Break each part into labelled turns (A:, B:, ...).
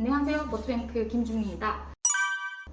A: 안녕하세요. 모트뱅크 김준입니다.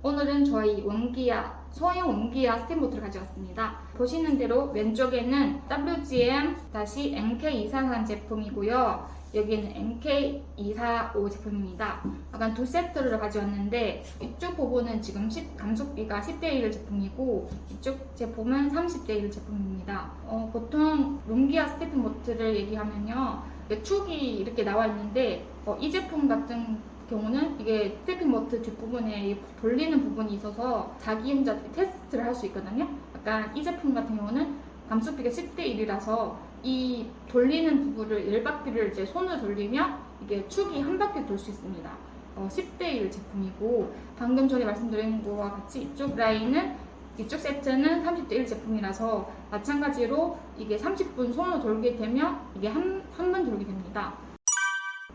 A: 오늘은 저희 원기아, 소형 원기아 스팀보트를 가져왔습니다. 보시는 대로 왼쪽에는 WGM-NK243 제품이고요. 여기는 NK245 제품입니다. 약간 두 세트를 가져왔는데 이쪽 부분은 지금 10, 감속비가 10대 1 제품이고 이쪽 제품은 30대 1 제품입니다. 어, 보통 롱기아 스테핑 보트를 얘기하면요. 축이 이렇게 나와 있는데 어, 이 제품 같은 경우는 이게 스테핑 보트 뒷부분에 이 돌리는 부분이 있어서 자기 혼자 테스트를 할 수 있거든요. 약간 이 제품 같은 경우는 감속비가 10대 1이라서 이 돌리는 부분을 열바퀴를 이제 손으로 돌리면 이게 축이 한 바퀴 돌 수 있습니다. 어, 10대 1 제품이고 방금 전에 말씀드린 거와 같이 이쪽 라인은 이쪽 세트는 30대 1 제품이라서 마찬가지로 이게 30분 손으로 돌게 되면 이게 한 한 번 돌게 됩니다.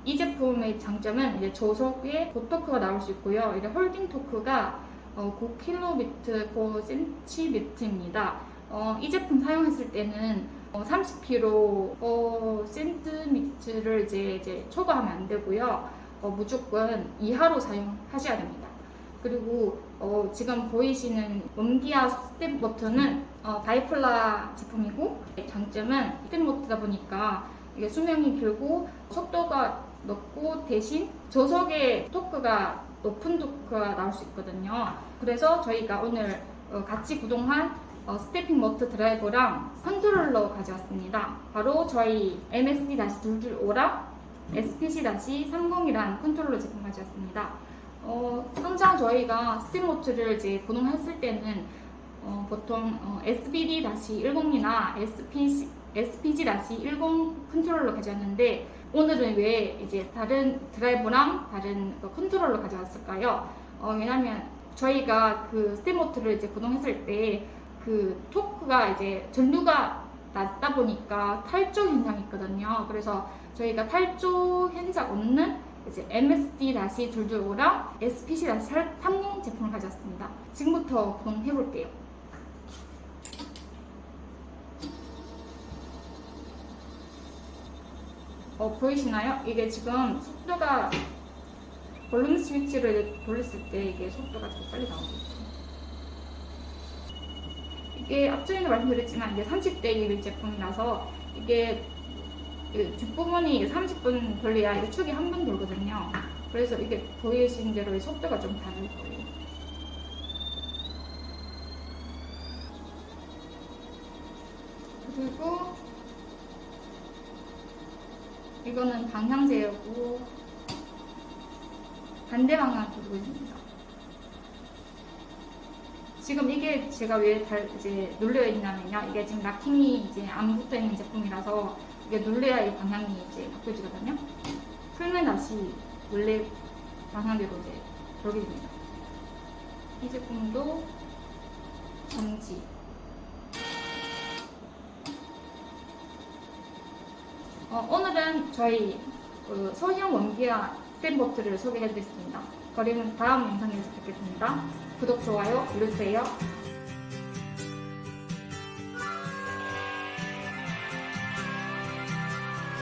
A: 이 제품의 장점은 이제 저속에 고토크가 나올 수 있고요. 이게 홀딩 토크가 어, 9km per cm입니다. 어, 이 제품 사용했을 때는 어, 30kg 어, 이제, 이제 초과하면 안 되고요. 어, 무조건 이하로 사용하셔야 됩니다. 그리고 어, 지금 보이시는 옴기아 스텝 버튼은 어, 바이플라 제품이고 장점은 스텝 버튼이다 보니까 이게 수명이 길고 속도가 높고 대신 저속의 토크가 높은 토크가 나올 수 있거든요. 그래서 저희가 오늘 어, 같이 구동한 어, 스태핑 머트 드라이버랑 컨트롤러 가져왔습니다. 바로 저희 MSD-225랑 SPC-30이란 컨트롤러 제품 가져왔습니다. 어, 항상 저희가 스팀 모트를 이제 구동했을 때는 어, 보통 어, SBD-10이나 SPC, SPG-10 컨트롤러 가져왔는데 오늘은 왜 이제 다른 드라이버랑 다른 그 컨트롤러 가져왔을까요? 어, 왜냐면 저희가 그 스팀 모트를 이제 구동했을 때 그 토크가 이제 전류가 낮다 보니까 탈조 현상이 있거든요. 그래서 저희가 탈조 현상 없는 이제 MSD-225랑 SPC-30 제품을 가져왔습니다. 지금부터 구동해 볼게요. 어, 보이시나요? 이게 지금 속도가 볼륨 스위치를 돌렸을 때 이게 속도가 더 빨리 나오고 있어요. 이게 앞전에도 말씀드렸지만 이게 30대 1 제품이라서 이게 그 뒷부분이 30분 돌려야 이게 축이 한 번 돌거든요. 그래서 이게 보이신 대로 이 속도가 좀 다를 거예요. 그리고 이거는 방향제였고 반대 방향 두고 있습니다. 지금 이게 제가 왜 달, 이제 눌려 있냐면요. 이게 지금 락킹이 이제 안 붙어 있는 제품이라서 이게 눌려야 이 방향이 이제 바뀌어지거든요. 풀면 다시 원래 방향대로 이제 돌게 됩니다. 이 제품도 정지. 어, 오늘은 저희 그 소형 원기아 스탠버트를 소개해드렸습니다. 그럼 다음 영상에서 뵙겠습니다. 구독, 좋아요 눌러주세요.